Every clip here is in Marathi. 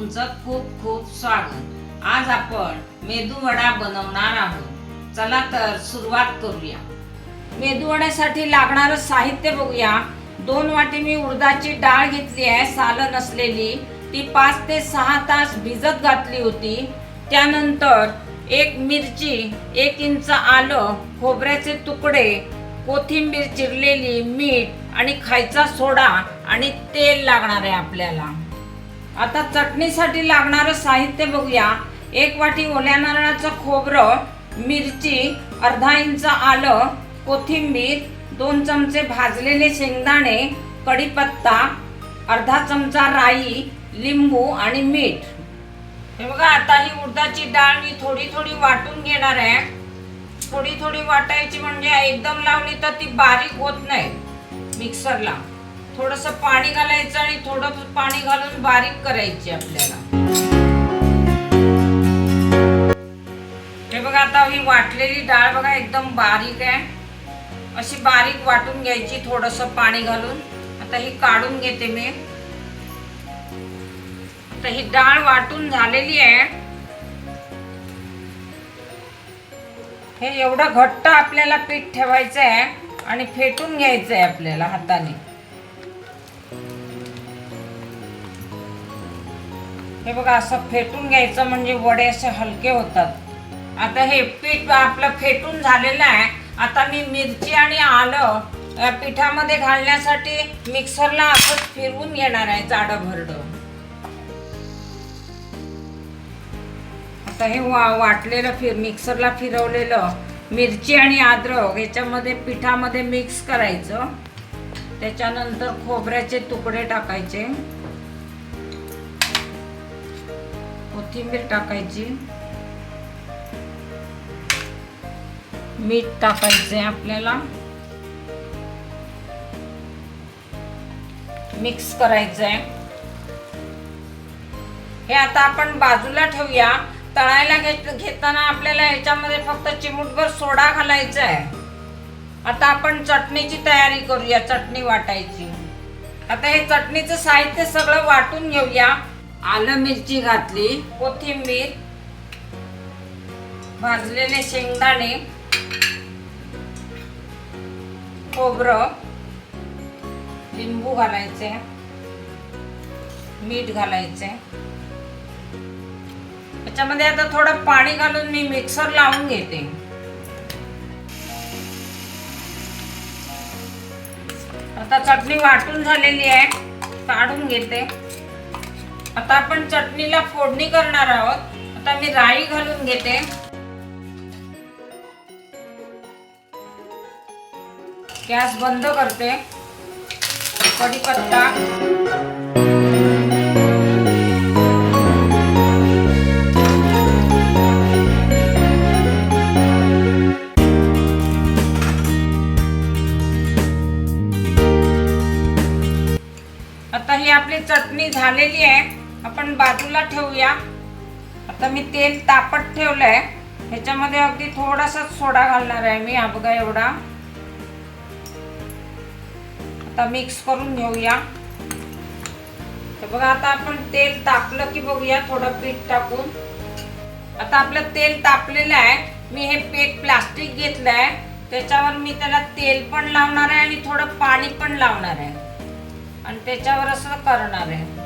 तुमचं खूप खूप स्वागत. आज आपण मेदू वडा बनवणार आहोत. चला तर सुरुवात करूया. मेदू वड्यासाठी लागणारं साहित्य बघूया. दोन वाटी मी उडदाची डाळ घेतली आहे सालं नसलेली ती पाच ते सहा तास भिजत घातली होती. त्यानंतर एक मिरची एक इंच आलं खोबऱ्याचे तुकडे कोथिंबीर चिरलेली मीठ आणि खायचा सोडा आणि तेल लागणार आहे आपल्याला. आता चटणीसाठी लागणारं साहित्य बघूया. एक वाटी ओल्या नारळाचं खोबरं मिरची अर्धा इंच आलं कोथिंबीर दोन चमचे भाजलेले शेंगदाणे कढीपत्ता अर्धा चमचा राई लिंबू आणि मीठ. हे बघा आता ही उडदाची डाळ मी थोडी थोडी वाटून घेणार आहे. थोडी थोडी वाटायची म्हणजे एकदम लावली तर ती बारीक होत नाही. मिक्सरला. थोडस पाणी घालायचं आणि थोडं पाणी घालून बारीक करायची आपल्याला. हे बघा आता ही वाटलेली डाळ बघा एकदम बारीक आहे. अशी बारीक वाटून घ्यायची थोडस पाणी घालून. आता ही काढून घेते मी. आता ही डाळ वाटून झालेली आहे. हे एवढं घट्ट आपल्याला पीठ ठेवायचं आहे आणि फेटून घ्यायचं आहे आपल्याला हाताने. हे बघा असं फेटून घ्यायचं म्हणजे वडे असे हलके होतात. आता हे पीठ आपलं फेटून झालेलं आहे. आता मी मिरची आणि आलं या पिठामध्ये घालण्यासाठी मिक्सरला असंच फिरवून घेणार आहे जाडं भरडं आता हे वा वाटलेलं फिर मिक्सरला फिरवलेलं मिरची आणि अद्रक याच्यामध्ये पिठामध्ये मिक्स करायचं. त्याच्यानंतर खोबऱ्याचे तुकडे टाकायचे. कोथिंबीर टाकायची. मीठ टाकायचे आपल्याला. मिक्स करायचं आहे हे आता आपण बाजूला ठेवूया. तळायला घेत घेताना आपल्याला याच्यामध्ये फक्त चिमूटभर सोडा घालायचा आहे आता आपण चटणीची तयारी करूया चटणी वाटायची. आता हे चटणीचं साहित्य सगळं वाटून घेऊया. आलं मिरची घातली कोथिंबीर भाजलेले शेंगदाणे खोबरं लिंबू घालायचे मीठ घालायचे. त्याच्यामध्ये आता थोडं पाणी घालून मी मिक्सर लावून घेते. आता चटणी वाटून झालेली आहे काढून घेते. आता आपण चटणीला फोडणी करणार आहोत. आता मी राई घालून घेते. गॅस बंद करते. कढीपत्ता. आता ही आपली चटणी झालेली आहे. आपण बाजूला ठेवूया. आता मी तेल तापत आहे ह्याच्यामध्ये अगदी थोडासा सोडा घालणार आहे मी अबगा एवढा. आता मिक्स करून घेऊया. तर बघा आता आपण तेल तापलं की बघूया थोडं पीठ टाकून. आता आपलं तेल तापलेलं आहे. मी हे पीठ प्लास्टिक घेतलं आहे त्याच्यावर मी त्याला तेल पण लावणार आहे आणि थोडं पाणी पण लावणार आहे. आणि त्याच्यावर असं करणार आहे.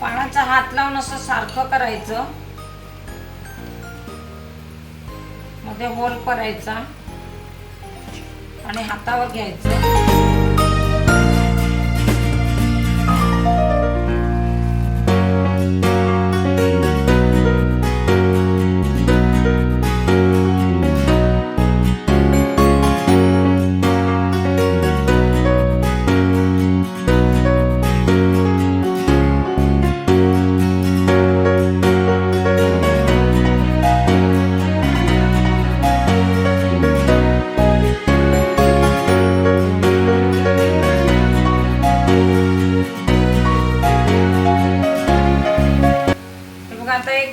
पानाचा हात लावून असं सारखं करायचं. मध्ये होल करायचा. आणि हातावर घ्यायचं.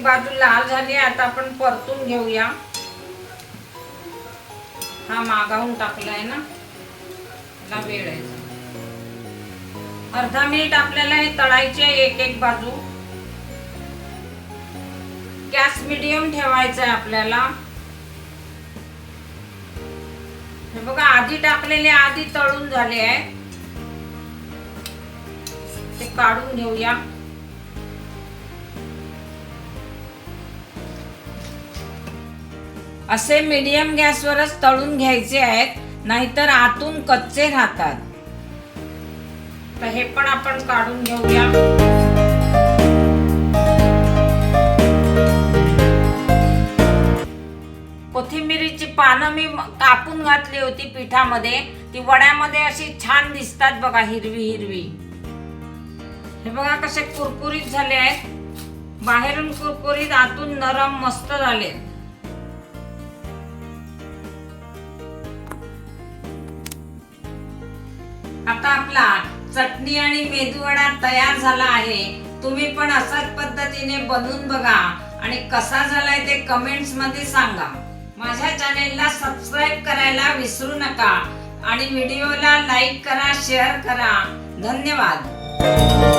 बाजू लाल झाली आता आपण परतून घेऊया. हा मागाहून टाकलाय ना. त्याला वेळ आहे. अर्धा मिनिट आपल्याला हे तळायचे आहे एक एक बाजू. गॅस मिडियम ठेवायचा आहे आपल्याला. हे बघा आधी टाकलेले आधी तळून झाले आहे. ते काढून घेऊया. असे मीडियम गॅसवरच तळून घ्यायचे आहेत नाहीतर आतून कच्चे राहतात. तर हे पण आपण काढून घेऊया. कोथिंबिरीची पानं मी कापून घातली होती पिठामध्ये. ती वड्यामध्ये अशी छान दिसतात बघा हिरवी हिरवी. हे बघा कसे कुरकुरीत झाले आहेत. बाहेरून कुरकुरीत आतून नरम मस्त झाले आता आपला चटणी आणि मेदूवडा तयार झाला आहे. तुम्ही पण असाच पद्धतीने बनवून बघा. आणि कसा झालाय ते कमेंट्समध्ये सांगा. माझ्या चॅनेलला सबस्क्राईब करायला विसरू नका. आणि व्हिडिओला लाईक करा शेअर करा. धन्यवाद.